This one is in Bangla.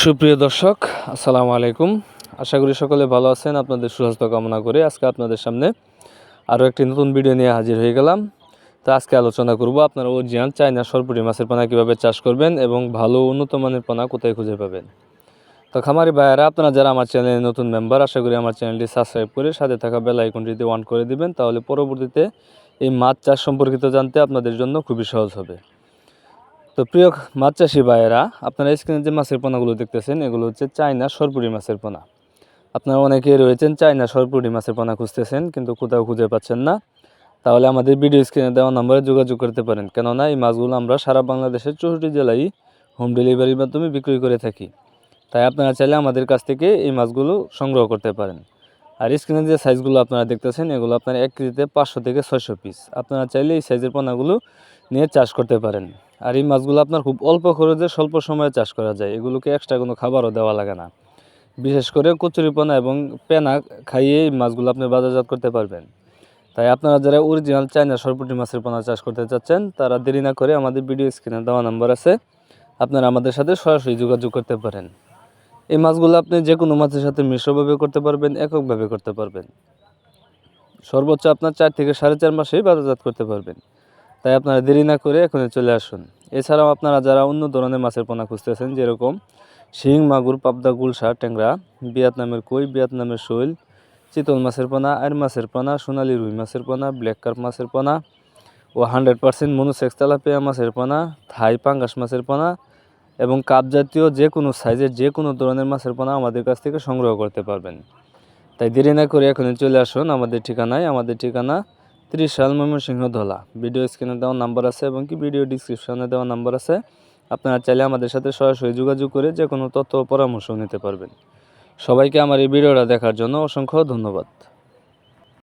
সুপ্রিয় দর্শক, আসসালামু আলাইকুম। আশা করি সকলে ভালো আছেন, আপনাদের সুস্বাস্থ্য কামনা করে আজকে আপনাদের সামনে আরও একটি নতুন ভিডিও নিয়ে হাজির হয়ে গেলাম। তো আজকে আলোচনা করব আপনারা অরিজিনাল চায়না সরপুরি মাছের পোনা কীভাবে চাষ করবেন এবং ভালো উন্নত মানের পোনা কোথায় খুঁজে পাবেন। তো খামারি ভাইয়েরা, আপনারা যারা আমার চ্যানেলে নতুন মেম্বার আশা করি আমার চ্যানেলটি সাবস্ক্রাইব করে সাথে থাকা বেল আইকনটিতে অন করে দিবেন, তাহলে পরবর্তীতে এই মাছ চাষ সম্পর্কিত জানতে আপনাদের জন্য খুবই সহজ হবে। তো প্রিয় মাছ চাষি ভাইয়েরা, আপনারা স্ক্রিনে যে মাছের পোনাগুলো দেখতেছেন, এগুলো হচ্ছে চায়না সরপুরি মাছের পোনা। আপনারা অনেকেই রয়েছেন চায়না সরপুরি মাছের পোনা খুঁজতেছেন, কিন্তু কোথাও খুঁজে পাচ্ছেন না। তাহলে আমাদের ভিডিও স্ক্রিনে দেওয়া নম্বরে যোগাযোগ করতে পারেন। কেননা এই মাছগুলো আমরা সারা বাংলাদেশের চৌষট্টি জেলায় হোম ডেলিভারির মাধ্যমে বিক্রি করে থাকি। তাই আপনারা চাইলে আমাদের কাছ থেকে এই মাছগুলো সংগ্রহ করতে পারেন। আর স্ক্রিনে যে সাইজগুলো আপনারা দেখতেছেন, এগুলো আপনার এক কেজিতে পাঁচশো থেকে ছয়শো পিস। আপনারা চাইলে এই সাইজের পোনাগুলো নিয়ে চাষ করতে পারেন। আর এই মাছগুলো আপনার খুব অল্প খরচে স্বল্প সময়ে চাষ করা যায়। এগুলোকে এক্সট্রা কোনো খাবারও দেওয়া লাগে না। বিশেষ করে কচুরিপনা এবং পেনা খাইয়ে এই মাছগুলো আপনি বাজারজাত করতে পারবেন। তাই আপনারা যারা অরিজিনাল চায়না সরপুটি মাছের পোনা চাষ করতে চাচ্ছেন, তারা দেরি না করে আমাদের ভিডিও স্ক্রিনে দেওয়া নাম্বার আছে। আপনারা আমাদের সাথে সরাসরি যোগাযোগ করতে পারেন। এই মাছগুলো আপনি যে কোনো মাছের সাথে মিশ্রভাবে করতে পারবেন, এককভাবে করতে পারবেন। সর্বোচ্চ আপনার চার থেকে সাড়ে চার মাসেই বাজারজাত করতে পারবেন। তাই আপনারা দেরি না করে এখনই চলে আসুন। এছাড়াও আপনারা যারা অন্য ধরনের মাছের পোনা খুঁজতেছেন, যেরকম শিং, মাগুর, পাবদা, গুলশা, ট্যাংরা, ভিয়েতনামের কই, ভিয়েতনামের শৈল, চিতল মাছের পোনা আর মাছের পোনা, সোনালি রুই মাছের পোনা, ব্ল্যাক কার্প মাছের পোনা ও হান্ড্রেড পার্সেন্ট মনুসেক্স তেলাপিয়া মাছের পোনা, থাই পাঙ্গাস মাছের পোনা এবং কাপ জাতীয় যে কোনো সাইজের যে কোনো ধরনের মাছের পোনা আমাদের কাছ থেকে সংগ্রহ করতে পারবেন। তাই দেরি না করে এখনই চলে আসুন। আমাদের ঠিকানায়, আমাদের ঠিকানা ত্রিশ সাল ময়মনসিংহ ধলা। ভিডিও স্ক্রিনে দেওয়া নাম্বার আছে এবং কি ভিডিও ডিসক্রিপশনে দেওয়া নাম্বার আছে। আপনারা চাইলে আমাদের সাথে সরাসরি যোগাযোগ করে যে কোনো তথ্য পরামর্শ নিতে পারবেন। সবাইকে আমার এই ভিডিওটা দেখার জন্য অসংখ্য ধন্যবাদ।